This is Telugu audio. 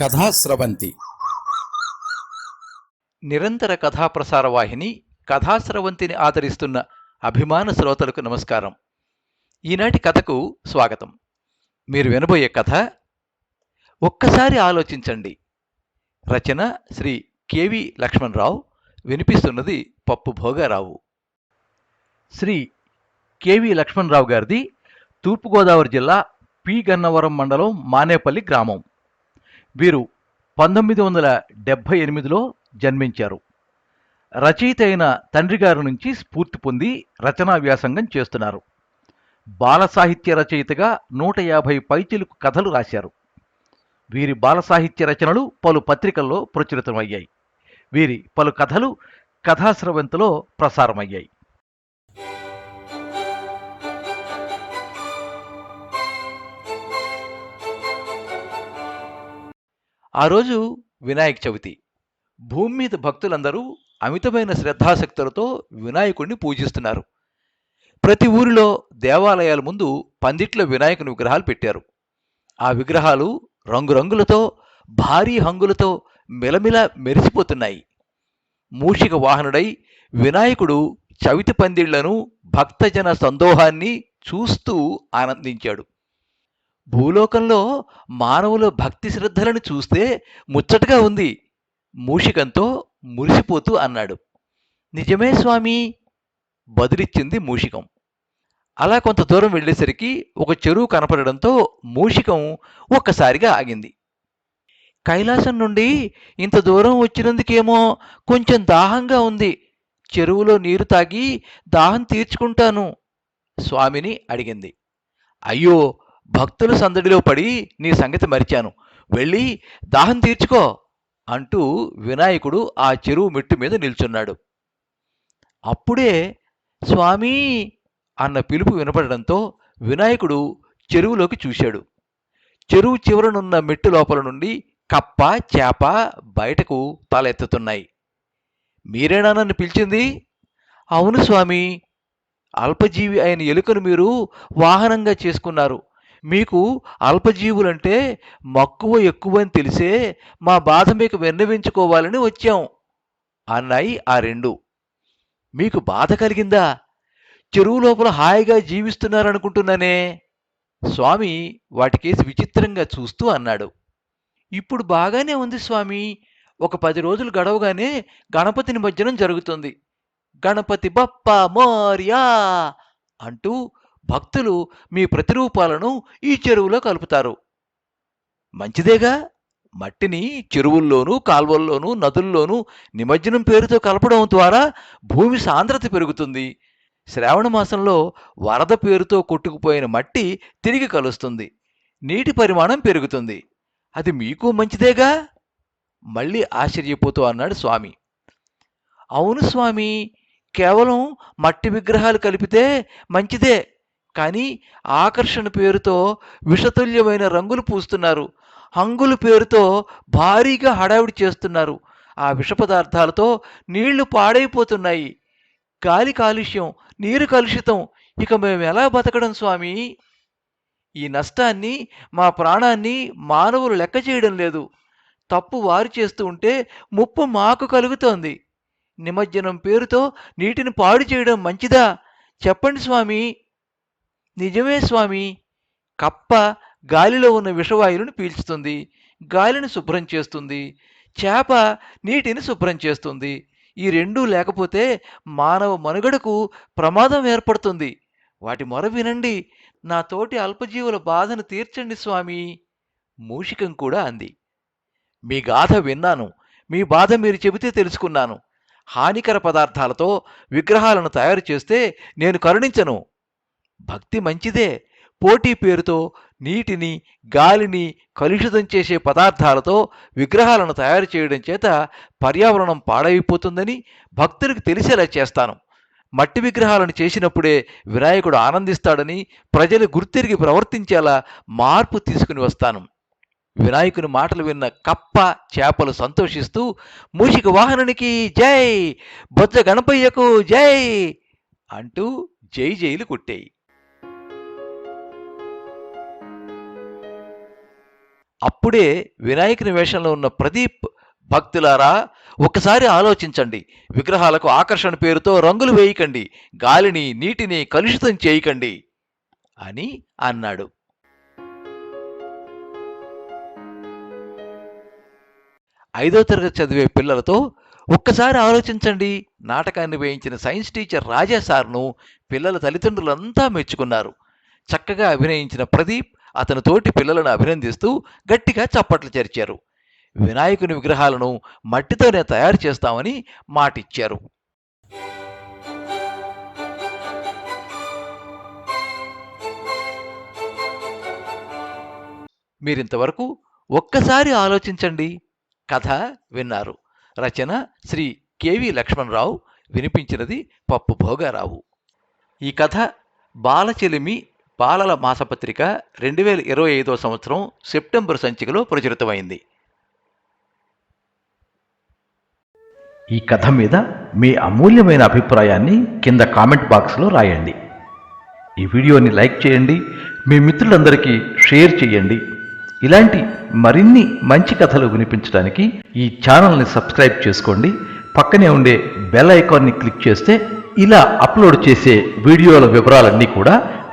కథాస్రవంతి నిరంతర కథాప్రసార వాహిని కథాస్రవంతిని ఆదరిస్తున్న అభిమాన శ్రోతలకు నమస్కారం. ఈనాటి కథకు స్వాగతం. మీరు వినబోయే కథ ఒక్కసారి ఆలోచించండి. రచన శ్రీ కెవి లక్ష్మణరావు వినిపిస్తున్నది పప్పు భోగారావు. శ్రీ కెవి లక్ష్మణరావు గారిది తూర్పుగోదావరి జిల్లా పి గన్నవరం మండలం మానేపల్లి గ్రామం. వీరు పంతొమ్మిది వందల డెబ్భై ఎనిమిదిలో జన్మించారు. రచయిత అయిన తండ్రి గారి నుంచి స్ఫూర్తి పొంది రచనా వ్యాసంగం చేస్తున్నారు. బాల సాహిత్య రచయితగా నూట యాభై పైచిలుకు కథలు రాశారు. వీరి బాల సాహిత్య రచనలు పలు పత్రికల్లో ప్రచురితమయ్యాయి. వీరి పలు కథలు కథాశ్రవంతిలో ప్రసారమయ్యాయి. ఆ రోజు వినాయక చవితి. భూమి మీద భక్తులందరూ అమితమైన శ్రద్ధాశక్తులతో వినాయకుడిని పూజిస్తున్నారు. ప్రతి ఊరిలో దేవాలయాల ముందు పందిట్లో వినాయకుని విగ్రహాలు పెట్టారు. ఆ విగ్రహాలు రంగురంగులతో భారీ హంగులతో మిలమిల మెరిసిపోతున్నాయి. మూషిక వాహనుడై వినాయకుడు చవితి పందిళ్ళను భక్తజన సందోహాన్ని చూస్తూ ఆనందించాడు. భూలోకంలో మానవుల భక్తి శ్రద్ధలను చూస్తే ముచ్చటగా ఉంది. మూషికంతో మురిసిపోతూ అన్నాడు. నిజమే స్వామి బదులిచ్చింది మూషికం. అలా కొంత దూరం వెళ్ళేసరికి ఒక చెరువు కనపడడంతో మూషికం ఒక్కసారిగా ఆగింది. కైలాసం నుండి ఇంత దూరం వచ్చినందుకేమో కొంచెం దాహంగా ఉంది. చెరువులో నీరు తాగి దాహం తీర్చుకుంటాను స్వామిని అడిగింది. అయ్యో భక్తుల సందడిలో పడి నీ సంగతి మరిచాను. వెళ్ళి దాహం తీర్చుకో అంటూ వినాయకుడు ఆ చెరువు మెట్టు మీద నిల్చున్నాడు. అప్పుడే స్వామి అన్న పిలుపు వినపడడంతో వినాయకుడు చెరువులోకి చూశాడు. చెరువు చివరనున్న మెట్టు లోపల నుండి కప్ప చేప బయటకు తలెత్తుతున్నాయి. మీరేనా నన్ను పిలిచింది? అవును స్వామి. అల్పజీవి అయిన ఎలుకను మీరు వాహనంగా చేసుకున్నారు. మీకు అల్పజీవులంటే మక్కువ ఎక్కువ అని తెలిసే మా బాధ మీకు విన్నవించుకోవాలని వచ్చాం అన్నాయి ఆ రెండు. మీకు బాధ కలిగిందా? చెరువు లోపల హాయిగా జీవిస్తున్నారనుకుంటున్నానే? స్వామి వాటికేసి విచిత్రంగా చూస్తూ అన్నాడు. ఇప్పుడు బాగానే ఉంది స్వామి. ఒక పది రోజులు గడవగానే గణపతి నిమజ్జనం జరుగుతుంది. గణపతి బప్ప మోర్యా అంటూ భక్తులు మీ ప్రతిరూపాలను ఈ చెరువులో కలుపుతారు. మంచిదేగా? మట్టిని చెరువుల్లోనూ కాల్వల్లోనూ నదుల్లోనూ నిమజ్జనం పేరుతో కలపడం ద్వారా భూమి సాంద్రత పెరుగుతుంది. శ్రావణ మాసంలో వరద పేరుతో కొట్టుకుపోయిన మట్టి తిరిగి కలుస్తుంది. నీటి పరిమాణం పెరుగుతుంది. అది మీకు మంచిదేగా? మళ్ళీ ఆశ్చర్యపోతూ అన్నాడు స్వామి. అవును స్వామి కేవలం మట్టి విగ్రహాలు కలిపితే మంచిదే. కానీ ఆకర్షణ పేరుతో విషతుల్యమైన రంగులు పూస్తున్నారు. హంగుల పేరుతో భారీగా హడావిడి చేస్తున్నారు. ఆ విష పదార్థాలతో నీళ్ళు పాడైపోతున్నాయి. గాలి కాలుష్యం నీరు కలుషితం. ఇక మేము ఎలా బతకడం స్వామి? ఈ నష్టాన్ని మా ప్రాణాన్ని మానవులు లెక్క చేయడం లేదు. తప్పు వారు చేస్తూ ఉంటే ముప్పు మాకు కలుగుతోంది. నిమజ్జనం పేరుతో నీటిని పాడు చేయడం మంచిదా? చెప్పండి స్వామి. నిజమే స్వామి. కప్ప గాలిలో ఉన్న విషవాయువులను పీల్చుతుంది. గాలిని శుభ్రం చేస్తుంది. చేప నీటిని శుభ్రం చేస్తుంది. ఈ రెండూ లేకపోతే మానవ మనుగడకు ప్రమాదం ఏర్పడుతుంది. వాటి మొర వినండి. నా తోటి అల్పజీవుల బాధను తీర్చండి స్వామి. మూషికం కూడా అంది. మీ గాథ విన్నాను. మీ బాధ మీరు చెబితే తెలుసుకున్నాను. హానికర పదార్థాలతో విగ్రహాలను తయారు చేస్తే నేను కరుణించను. భక్తి మంచిదే. పోటీ పేరుతో నీటిని గాలిని కలుషితం చేసే పదార్థాలతో విగ్రహాలను తయారు చేయడం చేత పర్యావరణం పాడైపోతుందని భక్తులకు తెలిసేలా చేస్తాను. మట్టి విగ్రహాలను చేసినప్పుడే వినాయకుడు ఆనందిస్తాడని ప్రజలు గుర్తిరిగి ప్రవర్తించేలా మార్పు తీసుకుని వస్తాను. వినాయకుని మాటలు విన్న కప్ప చేపలు సంతోషిస్తూ మూషిక వాహనునికి జై! బొజ్జ గణపయ్యకు జై! అంటూ జై జైలు కొట్టేయి. అప్పుడే వినాయకుని వేషంలో ఉన్న ప్రదీప్ భక్తులారా ఒక్కసారి ఆలోచించండి. విగ్రహాలకు ఆకర్షణ పేరుతో రంగులు వేయకండి. గాలిని నీటిని కలుషితం చేయకండి అని అన్నాడు. ఐదో తరగతి చదివే పిల్లలతో ఒక్కసారి ఆలోచించండి. నాటకాన్ని వేయించిన సైన్స్ టీచర్ రాజా సార్ను పిల్లల తల్లిదండ్రులంతా మెచ్చుకున్నారు. చక్కగా అభినయించిన ప్రదీప్ అతని తోటి పిల్లలను అభినందిస్తూ గట్టిగా చప్పట్లు చేర్చారు. వినాయకుని విగ్రహాలను మట్టితోనే తయారు చేస్తామని మాటిచ్చారు. మీరింతవరకు ఒక్కసారి ఆలోచించండి. కథ విన్నారు. రచన శ్రీ కెవి లక్ష్మణరావు. వినిపించినది పప్పు భోగారావు. ఈ కథ బాలచెలిమి బాలల మాసపత్రిక రెండు వేల ఇరవై ఐదో సంవత్సరం సెప్టెంబర్ సంచికలో ప్రచురితమైంది. ఈ కథ మీద మీ అమూల్యమైన అభిప్రాయాన్ని కింద కామెంట్ బాక్స్లో రాయండి. ఈ వీడియోని లైక్ చేయండి మీ మిత్రులందరికీ షేర్ చేయండి. ఇలాంటి మరిన్ని మంచి కథలు వినిపించడానికి ఈ ఛానల్ని సబ్స్క్రైబ్ చేసుకోండి. పక్కనే ఉండే బెల్ ఐకాన్ని క్లిక్ చేస్తే ఇలా అప్లోడ్ చేసే వీడియోల వివరాలన్నీ కూడా